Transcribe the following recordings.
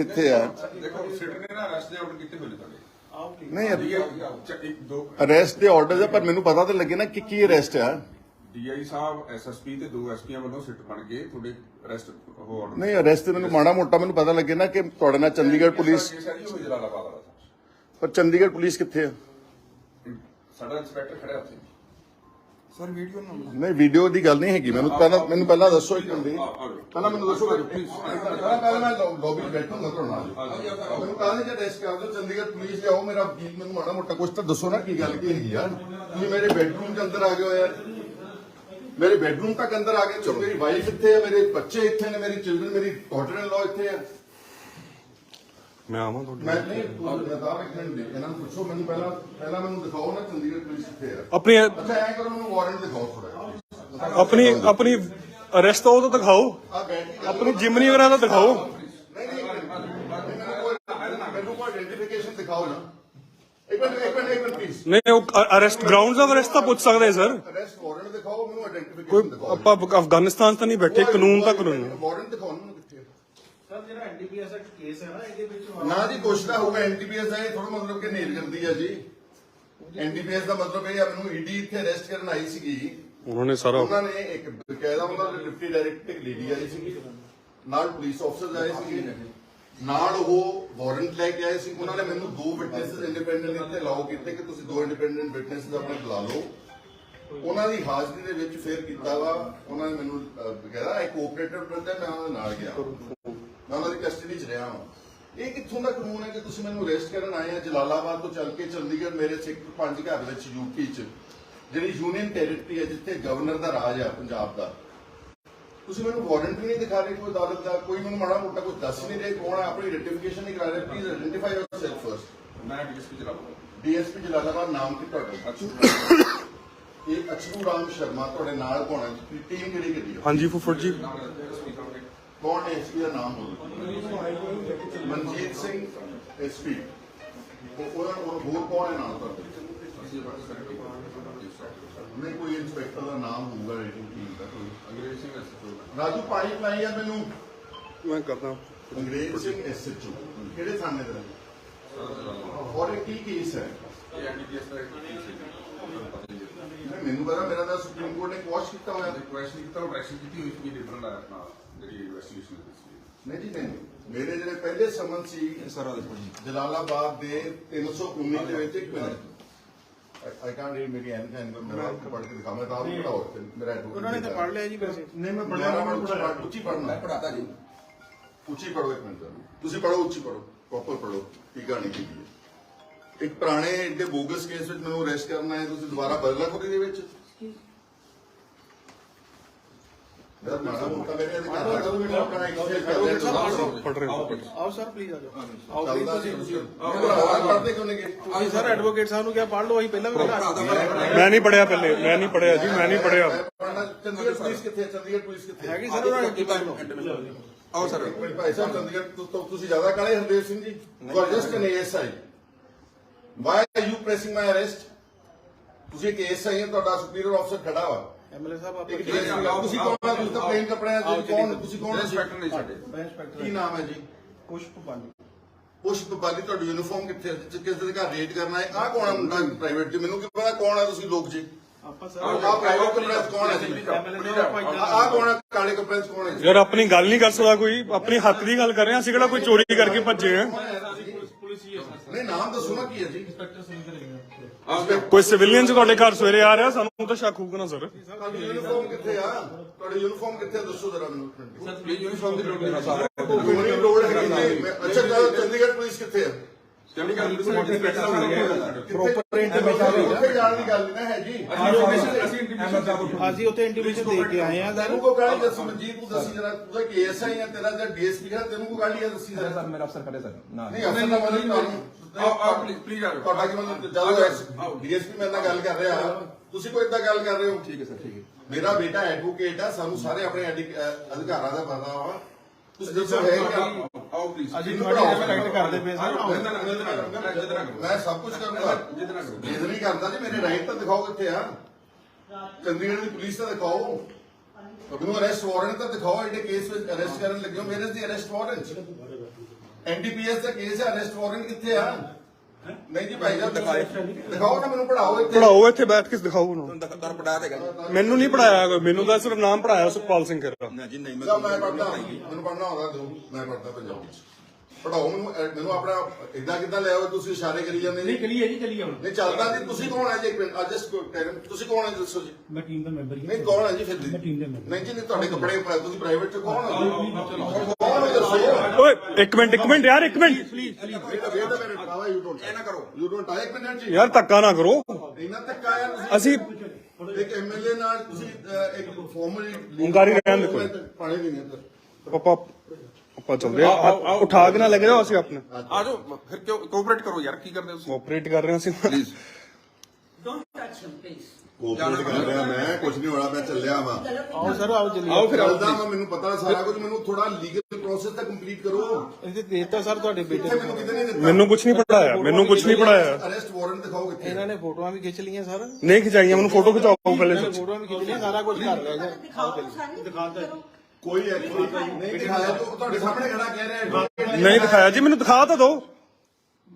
ਇੱਥੇ ਆ? ਦੇਖੋ ਸਿਟ ਨੇ ਨਾ ਅਰੈਸਟ ਦੇ ਆਰਡਰ ਹੋਏ ਨੇ ਤੁਹਾਡੇ। ਨਹੀਂ ਅਰੈਸਟ ਦੇ। ਆਰਡਰ ਆ ਪਰ ਮੈਨੂੰ ਪਤਾ ਤਾਂ ਲੱਗੇ ਨਾ ਕਿ ਕੀ ਅਰੈਸਟ ਆ। ਡੀਆਈ ਸਾਹਿਬ ਐਸਐਸਪੀ ਤੇ ਦੋ ਐਸਪੀਆਂ ਵੱਲੋਂ ਸਿਟ ਬਣ ਕੇ ਤੁਹਾਡੇ ਅਰੈਸਟ ਹੋ ਆਰਡਰ ਨਹੀਂ ਅਰੈਸਟ ਮੈਨੂੰ ਮਾੜਾ ਮੋਟਾ ਮੈਨੂੰ ਪਤਾ ਲੱਗੇ ਨਾ ਕਿ ਤੁਹਾਡੇ ਨਾਲ ਚੰਡੀਗੜ੍ਹ ਪੁਲਿਸ ਪਰ ਚੰਡੀਗੜ੍ਹ ਪੁਲਿਸ ਕਿੱਥੇ ਆ? ਸਾਡਾ ਇੰਸਪੈਕਟਰ ਖੜਿਆ ਉੱਥੇ। ਸਰ ਵੀਡੀਓ ਨਾ ਨਹੀਂ ਵੀਡੀਓ ਦੀ ਗੱਲ ਨਹੀਂ ਹੈਗੀ। ਮੈਨੂੰ ਪਹਿਲਾਂ ਮੈਨੂੰ ਪਹਿਲਾਂ ਦੱਸੋ ਇੱਕ ਮਿੰਟ। ਪਹਿਲਾਂ ਮੈਨੂੰ ਦੱਸੋ ਪਹਿਲਾਂ ਪਹਿਲਾਂ ਮੈਂ ਲੌਬੀ 'ਚ ਬੈਠੂੰਗਾ ਤੁਹਾਡੇ ਮੈਨੂੰ ਕਹਿੰਦੇ ਜੇ ਰੈਸਟ ਕਰ ਦਿਓ ਚੰਡੀਗੜ੍ਹ ਪੁਲਿਸ ਲਿਆਓ ਮੇਰਾ ਵਕੀਲ ਮੈਨੂੰ ਮਾੜਾ ਮੋਟਾ ਕੁਝ ਤਾਂ ਦੱਸੋ ਨਾ ਕੀ ਗੱਲ ਕੀ ਹੈਗੀ ਯਾਰ ਤੁਸੀਂ ਮੇਰੇ ਬੈਡਰੂਮ ਦੇ ਅੰਦਰ ਆ ਗਏ ਹੋ ਯਾਰ ਮੇਰੇ ਬੈਡਰੂਮ ਤੱਕ ਅੰਦਰ ਆ ਗਏ। ਤੁਸੀਂ ਮੇਰੀ ਵਾਈਫ ਇੱਥੇ ਹੈ ਮੇਰੇ ਬੱਚੇ ਇੱਥੇ ਨੇ ਮੇਰੀ ਚਿਲਡਰਨ ਮੇਰੀ ਡਾਟਰ ਇਨ ਲਾਅ ਇੱਥੇ ਹੈ ਮੈਂ ਆਵਾਂ ਤੁਹਾਡੇ ਮੈਂ ਨਹੀਂ ਮੈਂ ਤਾਂ ਇੱਕ ਮਿੰਟ ਦੇ ਇਹਨਾਂ ਨੂੰ ਪੁੱਛੋ ਮੈਨੂੰ ਪਹਿਲਾਂ ਪਹਿਲਾਂ ਮੈਨੂੰ ਦਿਖਾਓ ਨਾ ਚੰਡੀਗੜ੍ਹ ਪੁਲਿਸ ਕਿੱਥੇ ਹੈ ਆਪਣੀ ਅੱਛਾ ਐਂ ਕਰੋ ਮੈਨੂੰ ਵਾਰੰਟ ਦਿਖਾਓ ਥੋੜਾ ਆਪਣੀ ਆਪਣੀ ਅਰੈਸਟ ਉਹ ਤਾਂ ਦਿਖਾਓ। ਆ ਬੈਠ ਆਪਣੀ ਜਿਮਨੀ ਵਗੈਰਾ ਤਾਂ ਦਿਖਾਓ। ਨਹੀਂ ਨਹੀਂ ਮੈਨੂੰ ਕੋਈ ਆਇਡੈਂਟੀਫਿਕੇਸ਼ਨ ਦਿਖਾਓ ਨਾ। ਇੱਕ ਮਿੰਟ ਇੱਕ ਮਿੰਟ ਇੱਕ ਮਿੰਟ ਪਲੀਜ਼ ਨਹੀਂ ਉਹ ਅਰੈਸਟ ਗਰਾਊਂਡਸ ਆਫ ਅਰੈਸਟ ਤਾਂ ਪੁੱਛ ਸਕਦੇ ਸਰ ਅਰੈਸਟ ਵਾਰੰਟ ਦਿਖਾਓ ਮੈਨੂੰ ਆਇਡੈਂਟੀਫਿਕੇਸ਼ਨ ਦਿਖਾਓ। ਆਪਾਂ ਅਫਗਾਨਿਸਤਾਨ ਤਾਂ ਨਹੀਂ ਬੈਠੇ ਕਾਨੂੰਨ ਤਾਂ ਕਾਨੂੰਨ। ਵਾਰੰਟ ਦਿਖਾਓ ਮੈਨੂੰ। ਕਿੱਥੇ ਹੈ। ਸਰ ਜਿਹੜਾ ਐਨਡੀਪੀਐਸ ਦਾ ਕੇਸ ਹੈ ਨਾ ਇਹਦੇ ਵਿੱਚ ਨਾ ਜੀ ਕੁਛ ਤਾਂ ਹੋਊਗਾ ਐਨਡੀਪੀਐਸ ਦਾ ਇਹ ਥੋੜਾ ਮਤਲਬ ਕਿ ਨੇਲ ਕਰਦੀ ਆ ਜੀ। ਐਨਡੀਪੀਐਸ ਦਾ ਮਤਲਬ ਇਹ ਆ ਮੈਨੂੰ ਈਡੀ ਇੱਥੇ ਅਰੈਸਟ ਕਰਨ ਆਈ ਸੀਗੀ। ਉਹਨਾਂ ਨੇ ਸਾਰਾ ਉਹਨਾਂ ਨੇ ਇੱਕ ਬਕਾਇਦਾ ਉਹਨਾਂ ਦੇ ਡਿਪਟੀ ਡਾਇਰੈਕਟਰ ਇੱਕ ਲੇਡੀ ਆਈ ਸੀਗੀ। ਨਾਲ ਪੁਲਿਸ ਅਫਸਰਸ ਆਏ ਸੀਗੇ। ਨਾਲ ਉਹ ਵਾਰੰਟ ਲੈ ਕੇ ਆਏ ਸੀ ਉਹਨਾਂ ਨੇ ਮੈਨੂੰ ਦੋ ਵਿਟਨੈਸਸ ਇੰਡੀਪੈਂਡੈਂਟ ਇੱਥੇ ਲਾਓ ਕੀਤੇ ਕਿ ਤੁਸੀਂ ਦੋ ਇੰਡੀਪੈਂਡੈਂਟ ਵਿਟਨੈਸਸ ਆਪਣੇ ਬੁਲਾ ਲਓ। ਉਹਨਾਂ ਦੀ ਹਾਜ਼ਰੀ ਦੇ ਵਿੱਚ ਫੇਰ ਕੀਤਾ ਵਾ। ਉਹਨਾਂ ਨੇ ਮੈਨੂੰ ਬਕਾਇਦਾ ਇੱਕ ਕੋਆਪਰੇਟਰ ਬੰਦਾ ਮੈਂ ਉਹਨਾਂ ਨਾਲ ਗਿਆ। ਮੈਂ ਉਹਨਾਂ ਦੀ ਕਸਟਡੀ 'ਚ ਰਿਹਾ ਹਾਂ ਇਹ ਕਿੱਥੋਂ ਦਾ ਕਾਨੂੰਨ ਹੈ ਕਿ ਤੁਸੀਂ ਮੈਨੂੰ ਅਰੈਸਟ ਕਰਨ ਆਏ ਆ ਜਲਾਲਾਬਾਦ ਤੋਂ ਚੱਲ ਕੇ ਚੰਡੀਗੜ੍ਹ ਮੇਰੇ ਸੈਕਟਰ 5 ਘਰ ਵਿੱਚ ਯੂਪੀ 'ਚ ਜਿਹੜੀ ਯੂਨੀਅਨ ਟੈਰੀਟਰੀ ਹੈ ਜਿੱਥੇ ਗਵਰਨਰ ਦਾ ਰਾਜ ਆ ਪੰਜਾਬ ਦਾ। ਤੁਸੀਂ ਮੈਨੂੰ ਵਾਰੰਟ ਵੀ ਨਹੀਂ ਦਿਖਾ ਰਹੇ ਕੋਈ ਅਦਾਲਤ ਦਾ ਕੋਈ ਮੈਨੂੰ ਮਾੜਾ ਮੋਟਾ ਕੁਝ ਦੱਸ ਹੀ ਨਹੀਂ ਰਹੇ ਕੌਣ ਹੈ ਆਪਣੀ ਆਈਡੈਂਟੀਫਿਕੇਸ਼ਨ ਨਹੀਂ ਕਰਾ ਰਹੇ ਪਲੀਜ਼ ਆਇਡੈਂਟੀਫਾਈ ਯੋਰਸੈਲਫ ਫਰਸਟ ਮੈਂ ਡੀਐਸਪੀ ਜਲਾਲਾਬਾਦ। ਡੀਐਸਪੀ ਜਲਾਲਾਬਾਦ ਨਾਮ ਕੀ ਤੁਹਾਡਾ? ਅੱਛਾ। ਇਹ ਅਛਰੂ ਰਾਮ ਸ਼ਰਮਾ ਤੁਹਾਡੇ ਨਾਲ ਕੌਣ ਹੈ? ਟੀਮ ਕਿਹੜੀ ਕਿਹੜੀ ਹਾਂਜੀ ਫੁੱਫੜ ਜੀ। ਕੌਣ ਹੈ ਐਸਪੀ ਦਾ ਨਾਮ ਬੋਲੋ ਮਨਜੀਤ ਸਿੰਘ ਐਸਪੀ ਉਹ ਉਹ ਹੋਰ ਕੌਣ ਹੈ ਨਾਮ ਤੁਹਾਡਾ? ਨਹੀਂ ਕੋਈ ਇੰਸਪੈਕਟਰ ਦਾ ਨਾਮ ਹੋਊਗਾ ਰੇਟਿੰਗ ਟੀਮ ਦਾ ਕੋਈ। ਅੰਗਰੇਜ਼ ਸਿੰਘ ਐਸਐਸਪੀ ਰਾਜੂ ਪਾਣੀ ਪਾਈ ਯਾਰ ਮੈਨੂੰ? ਮੈਂ ਕਰਦਾ। ਅੰਗਰੇਜ਼ ਸਿੰਘ ਐਸਐਚਓ ਕਿਹੜੇ ਥਾਣੇ ਦਾ ਔਰ ਇਹ ਕੀ ਕੇਸ ਹੈ? ਇਹ ਐਨਡੀਪੀਐਸ ਦਾ ਨਹੀਂ, ਮੈਨੂੰ ਪਤਾ ਮੇਰਾ ਤਾਂ ਸੁਪਰੀਮ ਕੋਰਟ ਨੇ ਕੁਐਸ਼ ਕੀਤਾ ਹੋਇਆ। ਕੁਐਸਚਨ ਕੀਤਾ ਉਹ ਐਕਸ਼ਨ ਕੀਤੀ ਹੋਈ ਸੀ ਡਿਫਰੈਂਟ ਆ ਆਪਣਾ ਜਿਹੜੀ ਇਨਵੈਸਟੀਗੇਸ਼ਨ ਹੈ ਨਹੀਂ ਜੀ ਨਹੀਂ। ਮੇਰੇ ਜਿਹੜੇ ਪਹਿਲੇ ਸਮਨ ਸੀ ਸਾਰਾ ਦੇਖੋ ਜੀ। ਜਲਾਲਾਬਾਦ ਦੇ 319 ਦੇ ਵਿੱਚ ਇੱਕ ਮਿੰਟ ਆਈ ਕੈਨ ਰੀਡ ਮੇਰੀ ਐਨ ਕੈਨ ਮੇਰਾ ਪੜ੍ਹ ਕੇ ਦਿਖਾ ਮੈਂ ਤਾਂ ਆਪ ਪੜਾਓ ਮੇਰਾ ਉਹਨਾਂ ਨੇ ਤਾਂ ਪੜ੍ਹ ਲਿਆ ਜੀ ਵੈਸੇ। ਨਹੀਂ ਮੈਂ ਪੜਿਆ ਮੈਂ ਪੜ੍ਹਾ ਉੱਚੀ ਪੜਨਾ ਪੜਾਤਾ ਜੀ। ਉੱਚੀ ਪੜੋ ਇੱਕ ਮਿੰਟ। ਤੁਸੀਂ ਪੜੋ ਉੱਚੀ ਪੜੋ ਪ੍ਰੋਪਰ ਪੜੋ ਕੀ ਕਹਾਣੀ ਕੀ ਹੈ ਇੱਕ ਪੁਰਾਣੇ ਏਡੇ ਬੋਗਸ ਕੇਸ ਵਿੱਚ ਮੈਨੂੰ ਅਰੈਸਟ ਕਰਨਾ ਹੈ ਤੁਸੀਂ ਦੁਬਾਰਾ ਬਦਲਾਖੋਰੀ ਦੇ ਵਿੱਚ? ਮੇਰਾ ਮਾੜਾ ਮੋਟਾ ਮੇਰੇ ਅਧਿਕਾਰ ਹੈ ਜਦੋਂ ਵੀ ਮੈਂ ਆਪਣਾ ਐਕਸਰਸਾਈਜ਼ ਕਰ ਰਿਹਾ ਪੜ ਰਹੇ ਹੋ। ਆਓ ਸਰ ਪਲੀਜ਼ ਆ ਜਾਓ। ਆਓ ਪਲੀਜ਼ ਚੱਲਦਾ ਤੁਸੀਂ। ਸੀ ਤੁਸੀਂ। ਪੜਦੇ ਕਿਉਂ ਨਹੀਂ ਗਏ ਅਸੀਂ ਸਰ ਐਡਵੋਕੇਟ ਸਾਹਿਬ ਨੂੰ ਕਿਹਾ ਪੜ੍ਹ ਲਓ ਅਸੀਂ ਪਹਿਲਾਂ ਵੀ ਪੜ੍ਹਾ ਮੈਂ ਨਹੀਂ ਪੜਿਆ ਪਹਿਲੇ ਮੈਂ ਨਹੀਂ ਪੜਿਆ ਜੀ ਮੈਂ ਨਹੀਂ ਪੜਿਆ ਮੈਂ ਪੜ੍ਹਨਾ ਚੰਡੀਗੜ੍ਹ ਪੁਲਿਸ ਕਿੱਥੇ ਹੈ? ਚੰਡੀਗੜ੍ਹ ਪੁਲਿਸ ਕਿੱਥੇ ਹੈ? ਹੈਗੀ ਸਰ ਉਹਨਾਂ ਨੇ ਪੜ੍ਹ ਲਓ ਆਓ ਸਰ। ਭਾਈ ਸਾਹਿਬ ਚੰਡੀਗੜ੍ਹ ਤੁਸੀਂ ਜ਼ਿਆਦਾ ਕਾਲੇ Hardev Singh ji. You are just an ASI why are you pressing my arrest ਤੁਸੀਂ ਏਐਸਆਈ ਹੈ ਤੁਹਾਡਾ ਸੁਪੀਰੀਅਰ ਆਫਸਰ ਖੜਾ ਵਾ। ਐਮਐਲਏ ਸਾਹਿਬ ਇੱਕ ਆਪਾਂ ਤੁਸੀਂ ਕੌਣ ਹੋ ਤੁਸੀਂ ਤਾਂ ਪਲੇਨ ਕੱਪੜਿਆਂ ਦੇ ਕੌਣ ਤੁਸੀਂ ਕੌਣ? ਇੰਸਪੈਕਟਰ ਨਹੀਂ ਸਾਡੇ। ਮੈਂ ਇੰਸਪੈਕਟਰ ਕੀ ਨਾਮ ਹੈ ਜੀ? ਪੁਸ਼ਪ ਪਾਲੀ ਪੁਸ਼ਪ ਬਾਲੀ ਤੁਹਾਡੀ ਯੂਨੀਫਾਰਮ ਕਿੱਥੇ ਕਿਸ ਦੇ ਘਰ ਰੇਡ ਕਰਨਾ ਹੈ? ਆਹ ਕੌਣ ਹੈ ਮੁੰਡਾ ਪ੍ਰਾਈਵੇਟ ਜੀ ਮੈਨੂੰ ਕੀ ਪਤਾ ਕੌਣ ਹੈ ਤੁਸੀਂ ਲੋਕ ਜੀ? ਆਪਾਂ ਆਹ ਸਰ ਪ੍ਰਾਈਵੇਟ ਕੰਪਨੀ ਕੌਣ ਹੈ ਜੀ? ਆਹ ਕੌਣ ਹੈ ਕਾਲੇ 'ਚ ਕੌਣ ਹੈ ਜੀ? ਯਾਰ ਆਪਣੀ ਗੱਲ ਨਹੀਂ ਕਰ ਸਕਦਾ ਕੋਈ। ਆਪਣੀ ਹੱਕ ਦੀ ਗੱਲ ਕਰ ਰਹੇ। ਹਾਂ ਅਸੀਂ ਕਿਹੜਾ ਕੋਈ ਚੋਰੀ ਕਰਕੇ ਭੱਜੇ ਆ। ਨਹੀਂ ਨਾਮ ਦੱਸੋ ਨਾ ਕੀ ਹੈ ਜੀ? ਕੋਈ ਸਿਵਿਲੀਅਨ ਤੁਹਾਡੇ ਘਰ ਸਵੇਰੇ ਆ ਰਿਹਾ? ਸਾਨੂੰ ਤਾਂ ਸ਼ੱਕ ਹੋਊਗਾ ਨਾ ਸਰ ਤੁਹਾਡੀ ਯੂਨੀਫਾਰਮ ਕਿੱਥੇ ਆ? ਤੁਹਾਡੀ ਯੂਨੀਫਾਰਮ ਕਿੱਥੇ? ਦੱਸੋ ਜ਼ਰਾ ਮੈਨੂੰ। ਸਰ ਯੂਨੀਫਾਰਮ ਦੀ ਲੋੜ ਨਹੀਂ। ਸਰ ਕੋਈ ਲੋੜ ਹੈ ਕਿ ਨਹੀਂ ਮੈਂ- ਅੱਛਾ ਚੰਡੀਗੜ੍ਹ ਪੁਲਿਸ ਕਿੱਥੇ ਆ? ਪੁਲਿਸ ਦੇ ਇੰਸਪੈਕਟਰ ਨਹੀਂ ਪ੍ਰੋਪਰ ਉੱਥੇ ਜਾਣ ਦੀ ਗੱਲ ਨਹੀਂ ਨਾ ਹੈ ਜੀ ਅਸੀਂ ਇੰਟੀਮੇਸ਼ਨ ਅਸੀਂ ਉੱਥੇ ਇੰਟੀਮੇਸ਼ਨ ਦੇ ਕੇ ਆਏ। ਆ। ਤੈਨੂੰ ਕੋ ਗਾਲੀ ਦੱਸੀ ਮਨਜੀਤ ਤੂੰ ਦੱਸੀ ਜਰਾ ਤੂੰ ਕਿ ਐਸਆਈ ਹੈ ਤੇਰਾ ਜਿਹੜਾ ਡੀਐਸਪੀ ਹੈ ਤੈਨੂੰ ਕੋ ਗਾਲੀ ਹੈ ਦੱਸੀ ਜਰਾ। ਮੇਰਾ ਅਫਸਰ ਖੜੇ ਸਰ। ਨਾ। ਨਹੀਂ ਅਫਸਰ ਦਾ ਮਤਲਬ ਤੁਹਾਨੂੰ ਆਓ ਆਓ ਪਲੀਜ਼ ਪਲੀਜ਼ ਆ ਜਾਓ। ਤੁਹਾਡਾ ਕੀ ਮਤਲਬ? ਜਦੋਂ ਡੀਐਸਪੀ ਮੇਰੇ ਨਾਲ ਗੱਲ ਕਰ ਰਿਹਾ। ਤੁਸੀਂ ਕੋਈ ਇਦਾਂ ਗੱਲ ਕਰ ਰਹੇ ਹੋ? ਠੀਕ ਹੈ ਸਰ ਠੀਕ ਹੈ। ਮੇਰਾ ਬੇਟਾ ਐਡਵੋਕੇਟ ਆ ਸਾਨੂੰ ਸਾਰੇ ਆਪਣੇ ਅਧਿਕਾਰਾਂ ਦਾ ਪਤਾ ਵਾ। ਤੁਸੀਂ ਦੱਸੋ ਹੈ ਕਿ ਆਓ ਪਲੀਜ਼ ਅਸੀਂ ਤੁਹਾਡੀ ਰਿਸਪੈਕਟ ਕਰਦੇ ਪਏ ਸਰ। ਆਓ। ਜਿੱਦਾਂ ਜਿੱਦਾਂ ਜਿੱਦਾਂ ਮੈਂ ਸਭ ਕੁਝ ਕਰੂੰਗਾ। ਜਿੱਦਾਂ ਕਰੋ ਜਿੱਦ ਨਹੀਂ ਕਰਦਾ ਜੀ ਮੇਰੇ ਰਾਈਟ ਤਾਂ ਦਿਖਾਓ ਕਿੱਥੇ ਆ। ਚੰਡੀਗੜ੍ਹ ਦੀ ਪੁਲਿਸ ਤਾਂ ਦਿਖਾਓ। ਮੈਨੂੰ ਅਰੈਸਟ ਵਾਰੰਟ ਤਾਂ ਦਿਖਾਓ ਇਹਦੇ ਕੇਸ ਵਿੱਚ ਅਰੈਸਟ ਕਰਨ ਲੱਗੇ ਹੋ। ਮੇਰੇ ਦੀ ਅਰੈਸਟ ਵਾਰੰਟ ਐਨਡੀਪੀਐਸ ਦਾ ਕੇਸ ਹੈ ਅਰੈਸਟ ਵਾਰੰਟ ਕਿੱਥੇ ਆ? ਨਹੀਂ ਜੀ ਭਾਈ ਸਾਹਿਬ ਦਿਖਾਏ ਦਿਖਾਓ ਨਾ ਮੈਨੂੰ ਪੜਾਓ ਇੱਥੇ। ਪੜਾਓ ਇੱਥੇ ਬੈਠ ਕੇ ਦਿਖਾਓ ਉਹਨੂੰ। ਮੈਨੂੰ ਨਹੀਂ ਪੜਾਇਆ ਕੋਈ ਮੈਨੂੰ ਤਾਂ ਸਿਰਫ ਨਾਮ ਪੜਾਇਆ ਸੁਖਪਾਲ ਸਿੰਘ ਖੇਰਾ। ਨਾ ਜੀ ਨਹੀਂ ਜਾਂ ਮੈਂ ਪੜਦਾ ਮੈਨੂੰ ਪੜਨਾ ਆਉਂਦਾ ਦੋ ਮੈਂ ਪੜਦਾ ਪੰਜਾਬੀ ਚ ਪੜਾਓ ਮੈਨੂੰ ਅਹ ਮੈਨੂੰ ਆਪਣਾ ਇਦਾਂ ਕਿੱਦਾਂ ਲੈ ਆਓ ਤੁਸੀਂ ਇਸ਼ਾਰੇ ਕਰੀ ਜਾਂਦੇ ਜੀ? ਚਲੀ ਹੈ ਜੀ ਚਲੀ ਹੁਣ। ਨਹੀਂ ਚੱਲਦਾ ਜੀ ਤੁਸੀਂ ਕੌਣ ਹੈ ਜੀ ਇੱਕ ਮਿੰਟ? ਅੱਜ ਤੁਸੀਂ ਕੌਣ ਹੈ ਦੱਸੋ ਜੀ? ਮੈਂ ਟੀਮ ਦਾ ਮੈਂਬਰ ਹੀ ਨਹੀਂ ਕੌਣ ਹੈ ਜੀ ਫਿਰ ਮੈਂ ਟੀਮ ਦੇ ਮੈਂਬਰ ਨਹੀਂ ਜੀ ਨਹੀਂ ਤੁਹਾਡੇ ਕੱਪੜੇ ਪ੍ਰਾ- ਤੁਸੀਂ ਪ੍ਰਾਈਵੇਟ ਚ ਕੌਣ ਹੋ ਕੌਣ ਹੋ ਦੱਸੋ? ਓਏ ਇੱਕ ਮਿੰਟ ਇੱਕ ਮਿੰਟ ਯਾਰ ਇੱਕ minute. Wait a minute, Baba, you don't- ਇਹ ਨਾ ਕਰੋ। You don't tie ਇੱਕ ਮਿੰਟ ਜੀ। ਯਾਰ ਧੱਕਾ ਨਾ ਕਰੋ। ਇੰਨਾ ਧੱਕਾ ਆਇਆ ਤੁਸੀਂ। ਅਸੀਂ ਇੱਕ ਐਮਐਲਏ ਨਾਲ ਤੁਸੀਂ ਅਹ, ਇੱਕ ਫਾਰਮਲ ਓਂਕਾਰੀ ਰਹਿਣ ਦੇ ਕੋਈ। ਪਾਣੀ ਵੀ ਨਹੀਂ ਅੰਦਰ। ਪਾਪਾ ਆਪਾਂ ਚੱਲਦੇ ਆ ਉਠਾ ਕੇ ਨਾ ਲੱਗ ਜਾਓ ਅਸੀਂ ਆਪਣੇ। ਆ ਜਾਓ ਫਿਰ ਕਿਉਂ ਕੋਆਪਰੇਟ ਕਰੋ ਯਾਰ ਕੀ ਕਰਦੇ ਹੋ ਤੁਸੀਂ? ਕੋਆਪਰੇਟ ਕਰ ਰਹੇ ਹਾਂ ਅਸੀਂ। ਪਲੀਜ਼ ਕੋਆਪਰੇਟ ਕਰ ਰਿਹਾ ਮੈਂ ਕੁਝ ਨਹੀਂ ਹੋਣਾ ਮੈਂ ਚੱਲਿਆ ਵਾਂ। ਆਓ ਸਰ ਆਓ ਚਲੀ ਆਓ ਫਿਰ ਆਓ ਚੱਲਦਾ ਵਾਂ ਮੈਨੂੰ ਪਤਾ ਸਾਰਾ ਕੁਝ ਮੈਨੂੰ ਥੋੜਾ ਲੀਗਲ ਪ੍ਰੋਸੈਸ ਤਾਂ ਕੰਪਲੀਟ ਕਰੋ। ਇਹਦੇ ਦੇਤਾ ਸਰ ਤੁਹਾਡੇ ਬੇਟੇ ਕਿੱਥੇ ਮੈਨੂੰ ਕਿਤੇ ਨਹੀਂ ਦਿੱਤਾ? ਮੈਨੂੰ ਕੁਝ ਨਹੀਂ ਪੜਾਇਆ ਮੈਨੂੰ ਕੁਝ ਨਹੀਂ ਪੜਾਇਆ ਅਰੈਸਟ ਵਾਰੰਟ ਦਿਖਾਓ ਕਿੱਥੇ? ਇਹਨਾਂ ਨੇ ਫੋਟੋਆਂ ਵੀ ਖਿੱਚ ਲਈਆਂ ਸਰ। ਨਹੀਂ ਖਿਚਾਈਆਂ ਮੈਨੂੰ ਫੋਟੋ ਖਿਚਾਓ ਪਹਿਲੇ ਇਹਨਾਂ ਨੇ ਫੋਟੋਆਂ ਵੀ ਖਿੱਚ ਲਈਆਂ ਸਾਰਾ ਕੁਝ ਕਰ ਲਿਆ ਜੀ ਆਓ ਚਲੀ। ਦਿਖਾਉਂਦਾ ਕੋਈ ਨਹੀਂ। ਦਿਖਾਇਆ ਜੋ ਤੁਹਾਡੇ ਸਾਹਮਣੇ ਖੜਾ ਕਹਿ ਰਿਹਾ ਹੈ। ਨਹੀਂ ਦਿਖਾਇਆ ਜੀ ਮੈਨੂੰ ਦਿਖਾ ਤਾਂ ਦਿਓ।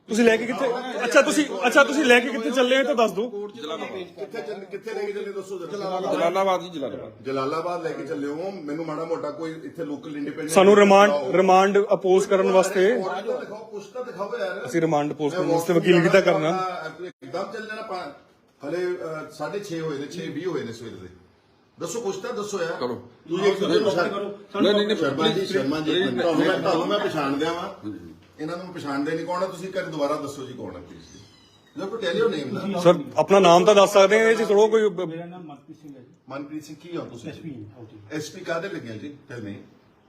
ਤੁਸੀਂ ਲੈ ਕੇ ਕਿੱਥੇ ਅੱਛਾ ਤੁਸੀਂ ਅੱਛਾ ਤੁਸੀਂ ਲੈ ਕੇ ਕਿੱਥੇ ਚੱਲੇ ਹੋ ਤਾਂ ਦੱਸ ਦਿਓ। ਕਿੱਥੇ ਕਿੱਥੇ ਲੈ ਕੇ ਚੱਲੇ ਦੱਸੋ ਜਲਾਲਾਬਾਦ। ਜੀ ਜਲਾਲਾਬਾਦ। ਜਲਾਲਾਬਾਦ ਲੈ ਕੇ ਚੱਲੇ ਹੋ। ਮੈਨੂੰ ਮਾੜਾ ਮੋਟਾ ਕੋਈ ਇੱਥੇ ਲੋਕਲ ਇੰਡੀਪੈਂਡੈਂਟ ਸਾਨੂੰ ਰਿਮਾਂਡ ਰਿਮਾਂਡ ਅਪੋਜ਼ ਕਰਨ ਵਾਸਤੇ। ਦਿਖਾਓ ਕੁਛ ਤਾਂ ਦਿਖਾਓ ਯਾਰ। ਅਸੀਂ ਰਿਮਾਂਡ ਅਪੋਜ਼ ਕਰਨ ਵਾਸਤੇ ਵਕੀਲ ਕਿਤਾ ਕਰਨਾ। ਇੱਕਦਮ ਚੱਲ ਜਾਣਾ ਪਾ- ਹਲੇ 6:30 ਹੋਏ ਨੇ 6:20 ਹੋਏ ਨੇ ਸਵੇਰ ਦੇ। ਦੱਸੋ ਕੁਛ ਤਾਂ ਦੱਸੋ ਯਾਰ। ਕਰੋ। ਤੁਸੀਂ ਇੱਕ ਦੂਜੇ ਨੂੰ ਨਹੀਂ ਨਹੀਂ ਨਹੀਂ ਸ਼ਰਮਾ ਜੀ ਸ਼ਰਮਾ ਜੀ ਇੱਕ ਮਿੰਟ, ਤੁਹਾਨੂੰ ਮੈਂ ਤੁਹਾਨੂੰ ਮੈਂ ਪਛਾਣਦਿਆ ਵਾਂ। ਇਹਨਾਂ ਨੂੰ ਪਛਾਣਦੇ ਨਹੀਂ ਕੌਣ ਹੈ ਤੁਸੀਂ ਕਰ ਦੁਬਾਰਾ ਦੱਸੋ ਜੀ ਕੌਣ ਹੈ ਪਲੀਜ਼ ਜੋ। ਕੋ ਟੈਲ ਯੋਰ ਨੇਮ ਨਾ ਸਰ ਆਪਣਾ ਨਾਮ ਤਾਂ ਦੱਸ ਸਕਦੇ ਆ ਇਹ ਚ ਥੋੜਾ ਕੋਈ ਮੇਰਾ ਨਾਮ ਮਨਪ੍ਰੀਤ ਸਿੰਘ ਹੈ ਜੀ। ਮਨਪ੍ਰੀਤ ਸਿੰਘ ਕੀ ਹੋ ਤੁਸੀਂ? ਐਸਪੀ ਹੈ ਆਊਟੀ ਐਸਪੀ ਕਾਦੇ ਲੱਗਿਆ ਜੀ? ਟੈਲ ਮੀ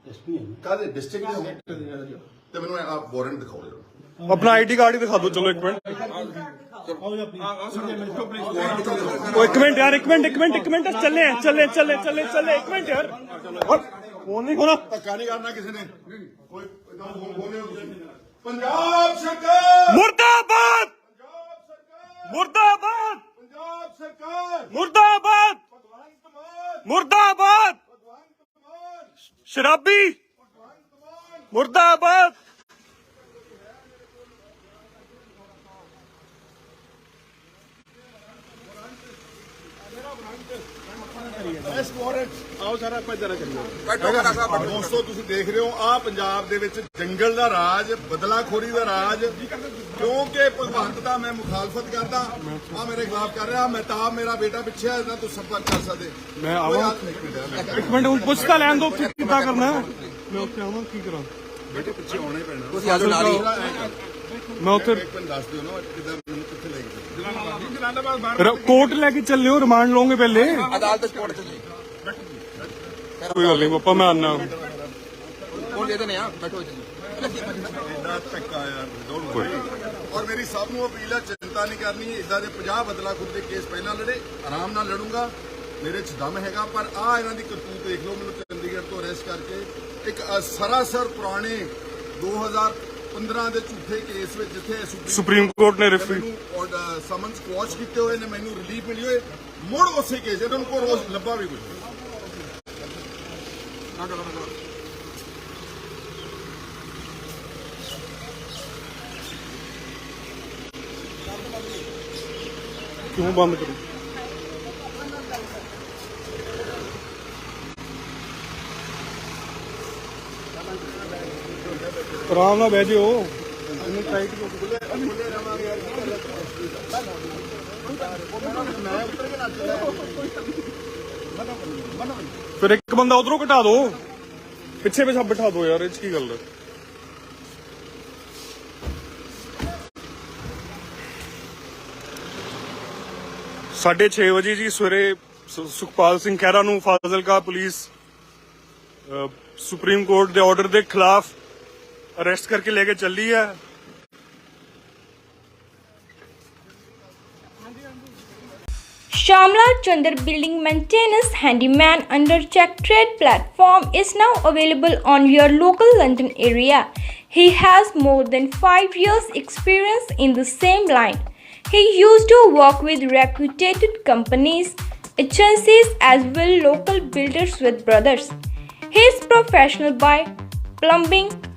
ਐਸਪੀ ਹੈ ਕਾਦੇ ਡਿਸਟ੍ਰਿਕਟ ਦੇ ਹੋ? ਤੇ ਮੈਨੂੰ ਆਪ ਵਾਰੰਟ ਦਿਖਾਓ ਜਰਾ। ਆਪਣਾ ਆਈਡੀ ਕਾਰਡ ਹੀ ਦਿਖਾ ਦਿਓ ਚਲੋ ਇੱਕ ਮਿੰਟ। ਆਓ ਜੀ ਆਪਣੀ ਉਹ ਇੱਕ ਮਿੰਟ ਯਾਰ ਇੱਕ ਮਿੰਟ ਇੱਕ ਮਿੰਟ ਇੱਕ ਮਿੰਟ ਚੱਲੇ ਚੱਲੇ ਚੱਲੇ ਚੱਲੇ ਚੱਲੇ ਇੱਕ ਮਿੰਟ ਯਾਰ ਫੋਨ ਨਹੀਂ ਹੋਣਾ ਧੱਕਾ ਨਹੀਂ ਕਰਨਾ ਕਿਸੇ ਨੇ ਕੋਈ ਇਦਾਂ ਫੋਨ ਖੋਲੇ ਹੋ ਤੁਸੀਂ ਪੰਜਾਬ ਸਰਕਾਰ ਮੁਰਦਾਬਾਦ ਪੰਜਾਬ ਸਰਕਾਰ ਮੁਰਦਾਬਾਦ ਪੰਜਾਬ ਸਰਕਾਰ ਮੁਰਦਾਬਾਦ ਭਗਵੰਤ ਮਾਨ ਮੁਰਦਾਬਾਦ ਭਗਵੰਤ ਮਾਨ ਸ਼ਰਾਬੀ ਭਗਵੰਤ ਮਾਨ ਮੁਰਦਾਬਾਦ ਇਸ ਵਾਰੰਟ ਆਓ ਸਰ ਆਪਾਂ ਇਧਰ ਚੱਲੀਏ। ਬੈਠੋ ਖੜਾ ਸਾਹਿਬ ਬੈਠੋ ਦੋਸਤੋ ਤੁਸੀਂ ਦੇਖ ਰਹੇ ਹੋ ਆ ਪੰਜਾਬ ਦੇ ਵਿੱਚ ਜੰਗਲ ਦਾ ਰਾਜ ਬਦਲਾਖੋਰੀ ਦਾ ਰਾਜ ਕਿਉਂਕਿ ਭਗਵੰਤ ਦਾ ਮੈਂ ਮੁਖਾਲਫਤ ਕਰਦਾ ਆ ਮੇਰੇ ਖਿਲਾਫ ਕਰ ਰਿਹਾ ਮਹਿਤਾਬ ਮੇਰਾ ਬੇਟਾ ਪਿੱਛੇ ਹੈ ਇਹਨਾਂ ਤੋਂ ਸੰਪਰਕ ਕਰ ਸਕਦੇ। ਮੈਂ ਕੋਈ ਆਵਾਂ ਹੱਥ ਨਹੀਂ ਮਿਲਿਆ ਇੱਕ ਮਿੰਟ ਹੁਣ ਪੁੱਛ ਤਾਂ ਲੈਣ ਦੋ ਕਿੱਦਾਂ ਕਰਨਾ ਹੈ? ਮੈਂ ਉੱਥੇ ਆਵਾਂ ਕੀ ਕਰਾਂ? ਬੇਟੇ ਪਿੱਛੇ ਆਉਣਾ ਹੀ ਪੈਣਾ। ਤੁਸੀਂ ਆ ਜਾਓ ਨਾਲ ਹੀ। ਮੈਂ ਉੱਥੇ ਇੱਕ ਮਿੰਟ ਦੱਸ ਦਿਓ ਨਾ ਕਿਦਾਂ ਮੈਨੂੰ ਕਿੱਥੇ ਕੋਰਟ ਲੈ ਕੇ ਚੱਲੇ ਹੋ ਰਿਮਾਂਡ ਲਓਗੇ ਪਹਿਲੇ? ਅਦਾਲਤ ਕੋਰਟ ਚ ਜੀ। ਕੋਈ ਗੱਲ ਨਹੀਂ ਪਾਪਾ ਮੈਂ ਆਨਾ। ਕੋਣ ਦੇ ਦੇਣੇ ਆ ਬੈਠੋ ਜੀ। ਇੰਨਾ ਧੱਕਾ ਯਾਰ ਡੋਂਟ ਵਰੀ ਔਰ ਮੇਰੀ ਸਭ ਨੂੰ ਅਪੀਲ ਹੈ ਚਿੰਤਾ ਨਹੀਂ ਕਰਨੀ ਇਦਾਂ ਦੇ 50 ਬਦਲਾ ਖੁਦ ਦੇ ਕੇਸ ਪਹਿਲਾਂ ਲੜੇ ਆਰਾਮ ਨਾਲ ਲੜੂੰਗਾ। ਮੇਰੇ ਚ ਦਮ ਹੈਗਾ ਪਰ ਆ ਇਹਨਾਂ ਦੀ ਕਰਤੂਤ ਦੇਖ ਲਓ ਮੈਨੂੰ ਚੰਡੀਗੜ੍ਹ ਤੋਂ ਅਰੈਸਟ ਕਰਕੇ ਇੱਕ ਸਰਾਸਰ ਪੁਰਾਣੇ 2015 ਦੇ ਝੂਠੇ ਕੇਸ ਵਿੱਚ ਜਿੱਥੇ ਸੁਪਰੀਮ ਕੋਰਟ ਨੇ ਰਿਫਿਊ ਮੈਨੂੰ ਸਮਨਸ ਕੁਐਸ਼ ਕੀਤੇ ਹੋਏ ਨੇ ਮੈਨੂੰ ਰਿਲੀਫ ਮਿਲੀ ਹੋਏ ਮੁੜ ਉਸੇ ਕੇਸ ਇਹਨਾਂ ਨੂੰ ਕੋਈ ਰੋਜ਼ ਲੱਭਾ ਵੀ ਕੁਝ ਨਾ ਕਰੋ ਨਾ ਕਰੋ। ਕਿਉਂ ਬੰਦ ਕਰੂ? ਆਰਾਮ ਨਾਲ ਬਹਿ ਜਿਓ। ਇਹਨੂੰ ਟਾਈਟ ਫਿਰ ਇੱਕ ਬੰਦਾ ਉਧਰੋਂ ਘਟਾ ਦਿਓ ਪਿੱਛੇ ਪਿੱਛੇ ਬਿਠਾ ਦਿਓ ਯਾਰ, ਇਹ 'ਚ ਕੀ ਗੱਲ ਹੈ? ਸਾਢੇ ਛੇ ਵਜੇ ਜੀ ਸਵੇਰੇ ਸੁਖਪਾਲ ਸਿੰਘ ਖਹਿਰਾ ਨੂੰ ਫਾਜ਼ਿਲਕਾ ਪੁਲਿਸ ਸੁਪਰੀਮ ਕੋਰਟ ਦੇ ਆਰਡਰ ਦੇ ਖਿਲਾਫ अरेस्ट करके लेके चल रही है Shamla Chandar Building Maintenance Handyman under Check Trade platform is now available on your local London area. He has more than 5 years experience in the same line. He used to work with reputed companies, agencies as well local builders with brothers. He is professional by plumbing,